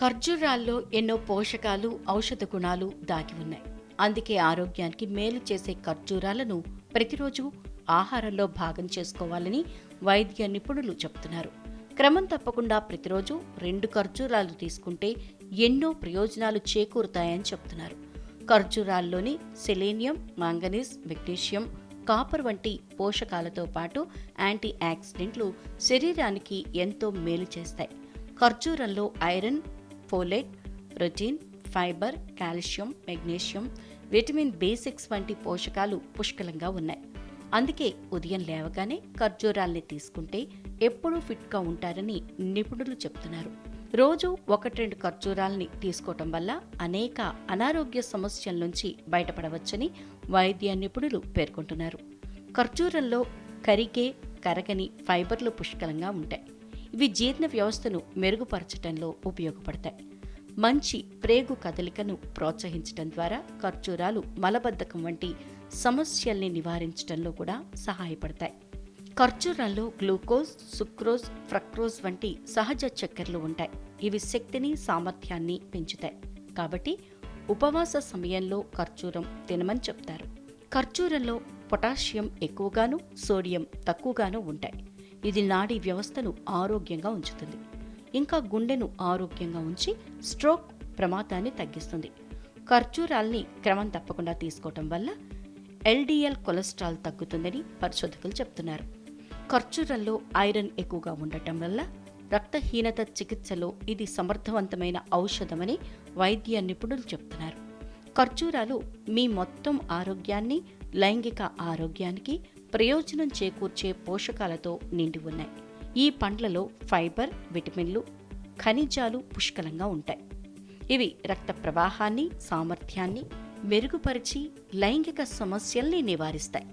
ఖర్జూరాల్లో ఎన్నో పోషకాలు ఔషధ గుణాలు దాగి ఉన్నాయి. అందుకే ఆరోగ్యానికి మేలు చేసే ఖర్జూరాలను ప్రతిరోజు ఆహారంలో భాగం చేసుకోవాలని వైద్య నిపుణులు చెబుతున్నారు క్రమం తప్పకుండా ప్రతిరోజు రెండు ఖర్జూరాలు తీసుకుంటే ఎన్నో ప్రయోజనాలు చేకూరుతాయని చెబుతున్నారు ఖర్జూరాల్లోని సెలేనియం మాంగనీస్ మెగ్నీషియం కాపర్ వంటి పోషకాలతో పాటు యాంటీ ఆక్సిడెంట్లు శరీరానికి ఎంతో మేలు చేస్తాయి. ఖర్జూరంలో iron folate protein fibre calcium magnesium vitamin B six వంటి పోషకాలు పుష్కలంగా ఉన్నాయి. అందుకే ఉదయం లేవగానే ఖర్జూరాల్ని తీసుకుంటే ఎప్పుడూ ఫిట్గా ఉంటారని నిపుణులు చెప్తున్నారు. రోజు ఒకటి రెండు ఖర్జూరాల్ని తీసుకోవటం వల్ల అనేక అనారోగ్య సమస్యల నుంచి బయటపడవచ్చని వైద్య నిపుణులు పేర్కొంటున్నారు. ఖర్జూరంలో కరిగే కరగని ఫైబర్లు పుష్కలంగా ఉంటాయి. ఇవి జీర్ణ వ్యవస్థను మెరుగుపరచడంలో ఉపయోగపడతాయి. మంచి ప్రేగు కదలికను ప్రోత్సహించడం ద్వారా ఖర్జూరాలు మలబద్ధకం వంటి సమస్యల్ని నివారించడంలో కూడా సహాయపడతాయి. ఖర్జూరాల్లో గ్లూకోజ్ సుక్రోజ్ ఫ్రక్రోజ్ వంటి సహజ చక్కెరలు ఉంటాయి. ఇవి శక్తిని సామర్థ్యాన్ని పెంచుతాయి. కాబట్టి ఉపవాస సమయంలో ఖర్జూరం తినమని చెప్తారు. ఖర్జూరంలో పొటాషియం ఎక్కువగాను సోడియం తక్కువగాను ఉంటాయి. ఇది నాడీ వ్యవస్థను ఆరోగ్యంగా ఉంచుతుంది. ఇంకా గుండెను ఆరోగ్యంగా ఉంచి స్ట్రోక్ ప్రమాదాన్ని తగ్గిస్తుంది. ఖర్జూరాల్ని క్రమం తప్పకుండా తీసుకోవటం వల్ల ఎల్డిఎల్ కొలెస్ట్రాల్ తగ్గుతుందని పరిశోధకులు చెప్తున్నారు. ఖర్జూరంలో ఐరన్ ఎక్కువగా ఉండటం వల్ల రక్తహీనత చికిత్సలో ఇది సమర్థవంతమైన ఔషధమని వైద్య నిపుణులు చెప్తున్నారు. ఖర్జూరాలు మీ మొత్తం ఆరోగ్యాన్ని లైంగిక ఆరోగ్యానికి ప్రయోజనం చేకూర్చే పోషకాలతో నిండి ఉన్నాయి. ఈ పండ్లలో ఫైబర్ విటమిన్లు ఖనిజాలు పుష్కలంగా ఉంటాయి. ఇవి రక్త ప్రవాహాన్ని సామర్థ్యాన్ని మెరుగుపరిచి లైంగిక సమస్యల్ని నివారిస్తాయి.